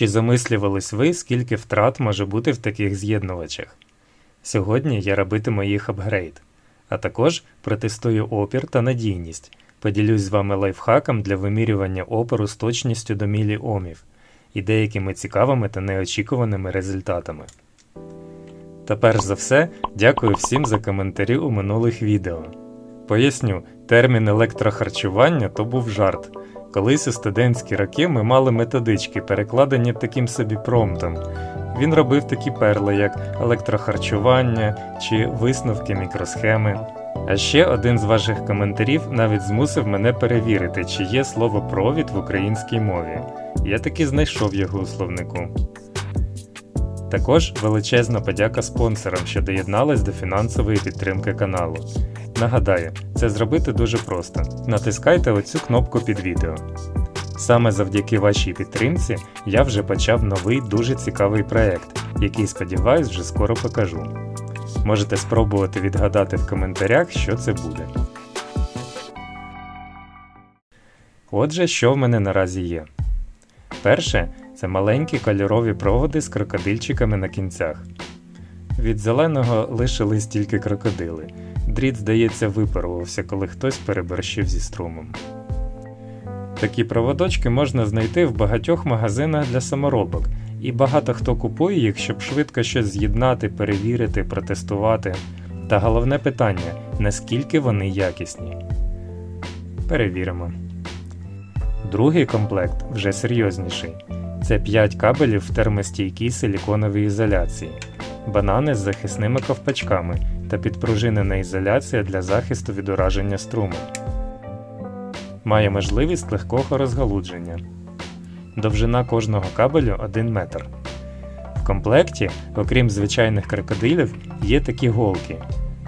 Чи замислювались ви, скільки втрат може бути в таких з'єднувачах? Сьогодні я робитиму їх апгрейд, а також протестую опір та надійність. Поділюсь з вами лайфхаком для вимірювання опору з точністю до міліомів і деякими цікавими та неочікуваними результатами. Та перш за все, дякую всім за коментарі у минулих відео. Поясню, термін електрохарчування то був жарт. Колись у студентські роки ми мали методички, перекладені таким собі промптом. Він робив такі перли, як електрохарчування чи висновки мікросхеми. А ще один з ваших коментарів навіть змусив мене перевірити, чи є слово провід в українській мові. Я таки знайшов його у словнику. Також величезна подяка спонсорам, що доєднались до фінансової підтримки каналу. Нагадаю, це зробити дуже просто. Натискайте оцю кнопку під відео. Саме завдяки вашій підтримці я вже почав новий дуже цікавий проєкт, який, сподіваюсь, вже скоро покажу. Можете спробувати відгадати в коментарях, що це буде. Отже, що в мене наразі є. Перше це маленькі кольорові проводи з крокодильчиками на кінцях. Від зеленого лишились тільки крокодили. Дріт, здається, випарувався, коли хтось переборщив зі струмом. Такі проводочки можна знайти в багатьох магазинах для саморобок, і багато хто купує їх, щоб швидко щось з'єднати, перевірити, протестувати. Та головне питання наскільки вони якісні. Перевіримо. Другий комплект вже серйозніший. Це 5 кабелів в термостійкій силіконовій ізоляції, банани з захисними ковпачками та підпружинена ізоляція для захисту від ураження струму. Має можливість легкого розгалудження. Довжина кожного кабелю 1 метр. В комплекті, окрім звичайних крокодилів, є такі голки.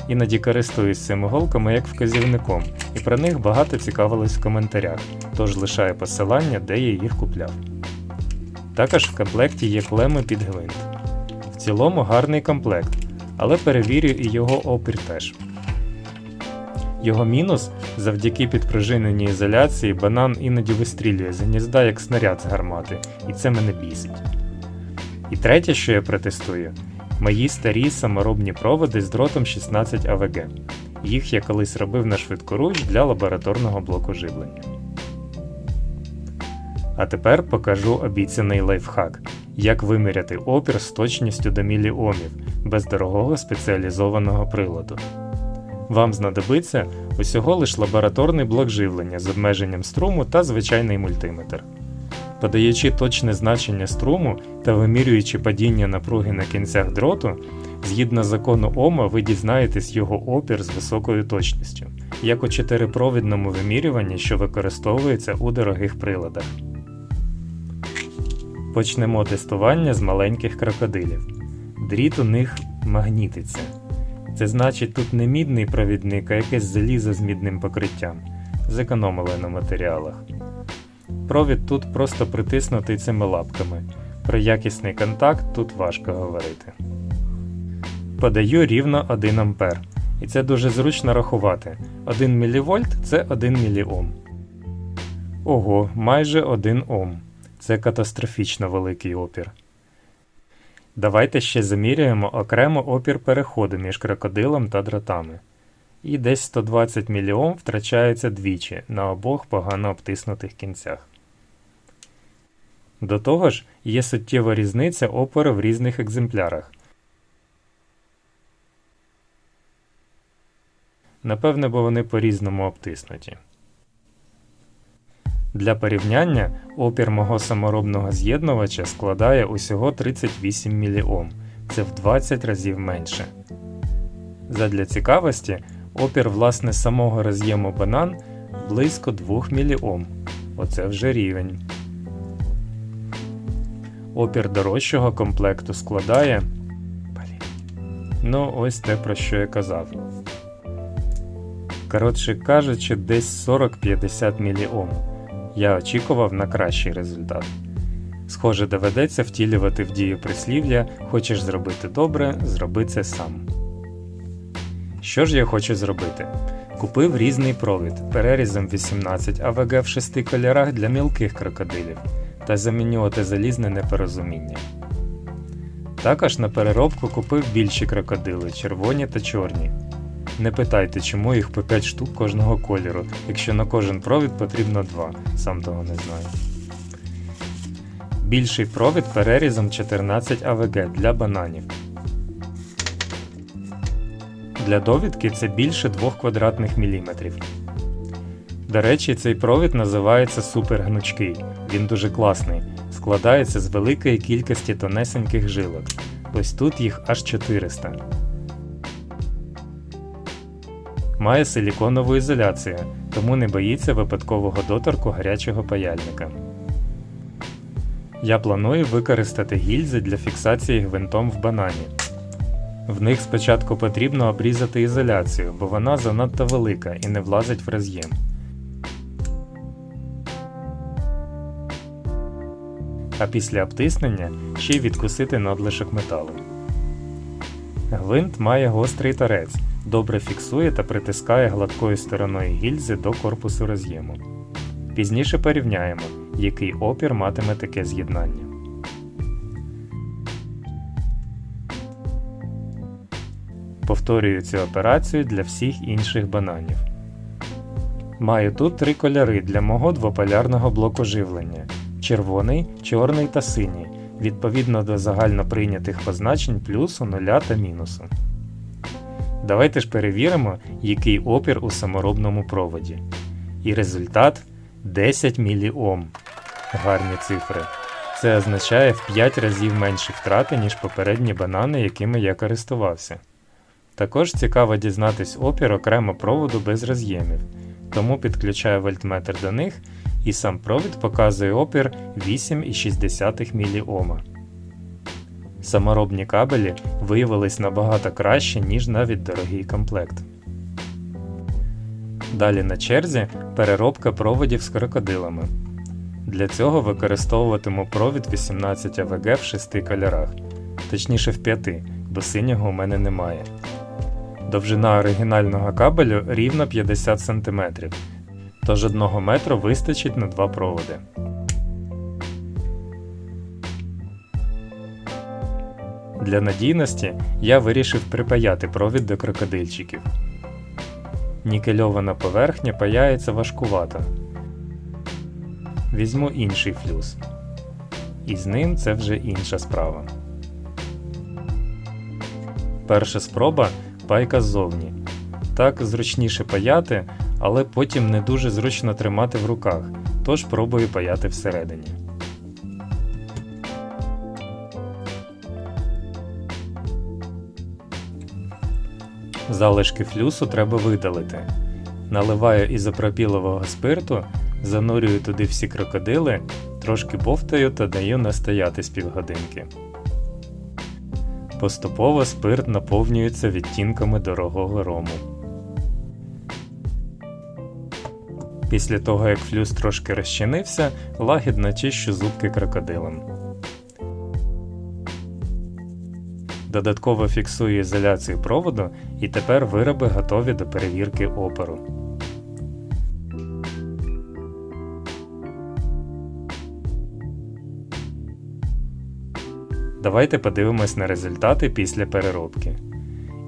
Іноді користуюсь цими голками як вказівником, і про них багато цікавилось в коментарях, тож лишаю посилання, де я їх купляв. Також в комплекті є клеми під гвинт. В цілому гарний комплект, але перевірю і його опір теж. Його мінус завдяки підпружиненій ізоляції банан іноді вистрілює з гнізда як снаряд з гармати, і це мене бісить. І третє, що я протестую, мої старі саморобні проводи з дротом 16 АВГ. Їх я колись робив на швидкоруч для лабораторного блоку живлення. А тепер покажу обіцяний лайфхак, як виміряти опір з точністю до міліомів без дорогого спеціалізованого приладу. Вам знадобиться усього лиш лабораторний блок живлення з обмеженням струму та звичайний мультиметр. Подаючи точне значення струму та вимірюючи падіння напруги на кінцях дроту, згідно закону Ома, ви дізнаєтесь його опір з високою точністю, як у чотирипровідному вимірюванні, що використовується у дорогих приладах. Почнемо тестування з маленьких крокодилів. Дріт у них магнітиться. Це значить тут не мідний провідник, а якесь залізо з мідним покриттям. Зекономили на матеріалах. Провід тут просто притиснутий цими лапками. Про якісний контакт тут важко говорити. Подаю рівно 1 А. І це дуже зручно рахувати. 1 мВ це 1 мОм. Ого, майже 1 Ом. Це катастрофічно великий опір. Давайте ще заміряємо окремо опір переходу між крокодилом та дротами. І десь 120 мільйом втрачається двічі на обох погано обтиснутих кінцях. До того ж, є суттєва різниця опору в різних екземплярах. Напевне, бо вони по-різному обтиснуті. Для порівняння опір мого саморобного з'єднувача складає усього 38 мОм, це в 20 разів менше. Задля цікавості, опір власне самого роз'єму банан близько 2 мОм. Оце вже рівень. Опір дорожчого комплекту складає. Ну, ось те, про що я казав. Коротше кажучи, десь 40-50 мОм. Я очікував на кращий результат. Схоже, доведеться втілювати в дію прислів'я Хочеш зробити добре, зроби це сам. Що ж я хочу зробити? Купив різний провід перерізом 18 АВГ в шести кольорах для мілких крокодилів та замінювати залізне непорозуміння. Також на переробку купив більші крокодили, червоні та чорні. Не питайте, чому їх по 5 штук кожного кольору, якщо на кожен провід потрібно 2, сам того не знаю. Більший провід перерізом 14 АВГ для бананів. Для довідки це більше 2 квадратних міліметрів. До речі, цей провід називається супергнучкий. Він дуже класний. Складається з великої кількості тонесеньких жилок. Ось тут їх аж 400. Має силіконову ізоляцію, тому не боїться випадкового доторку гарячого паяльника. Я планую використати гільзи для фіксації гвинтом в банані. В них спочатку потрібно обрізати ізоляцію, бо вона занадто велика і не влазить в роз'єм. А після обтиснення ще й відкусити надлишок металу. Гвинт має гострий торець, добре фіксує та притискає гладкою стороною гільзи до корпусу роз'єму. Пізніше порівняємо, який опір матиме таке з'єднання. Повторюю цю операцію для всіх інших бананів. Маю тут три кольори для мого двополярного блоку живлення: червоний, чорний та синій, відповідно до загально прийнятих позначень плюсу, нуля та мінусу. Давайте ж перевіримо, який опір у саморобному проводі. І результат 10 міліом. Гарні цифри. Це означає в 5 разів менші втрати, ніж попередні банани, якими я користувався. Також цікаво дізнатись опір окремо проводу без роз'ємів, тому підключаю вольтметр до них і сам провід показує опір 8,6 мОм. Саморобні кабелі виявились набагато краще, ніж навіть дорогий комплект. Далі на черзі переробка проводів з крокодилами. Для цього використовуватиму провід 18 АВГ в 6 кольорах, точніше в 5, бо синього у мене немає. Довжина оригінального кабелю рівно 50 см, тож 1 метру вистачить на два проводи. Для надійності я вирішив припаяти провід до крокодильчиків. Нікельована поверхня паяється важкувато. Візьму інший флюс. І з ним це вже інша справа. Перша спроба пайка ззовні. Так зручніше паяти, але потім не дуже зручно тримати в руках, тож пробую паяти всередині. Залишки флюсу треба видалити. Наливаю ізопропілового спирту, занурюю туди всі крокодили, трошки бовтаю та даю настояти з півгодинки. Поступово спирт наповнюється відтінками дорогого рому. Після того, як флюс трошки розчинився, лагідно чищу зубки крокодилом. Додатково фіксую ізоляцію проводу і тепер вироби готові до перевірки опору. Давайте подивимось на результати після переробки.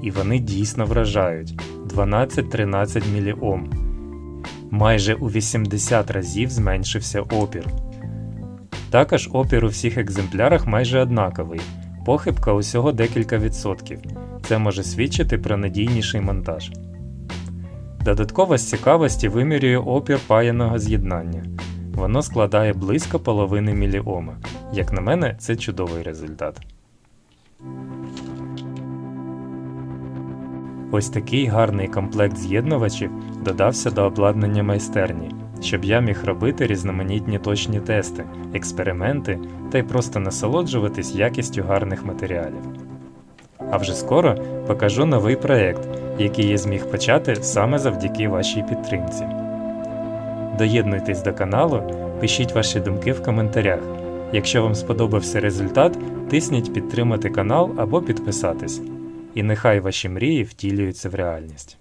І вони дійсно вражають 12-13 мОм. Майже у 80 разів зменшився опір. Також опір у всіх екземплярах майже однаковий. Похибка усього декілька відсотків. Це може свідчити про надійніший монтаж. Додатково з цікавості вимірюю опір паяного з'єднання. Воно складає близько половини міліома. Як на мене, це чудовий результат. Ось такий гарний комплект з'єднувачів додався до обладнання майстерні, щоб я міг робити різноманітні точні тести, експерименти та й просто насолоджуватись якістю гарних матеріалів. А вже скоро покажу новий проєкт, який я зміг почати саме завдяки вашій підтримці. Доєднуйтесь до каналу, пишіть ваші думки в коментарях. Якщо вам сподобався результат, тисніть підтримати канал або підписатись. І нехай ваші мрії втілюються в реальність.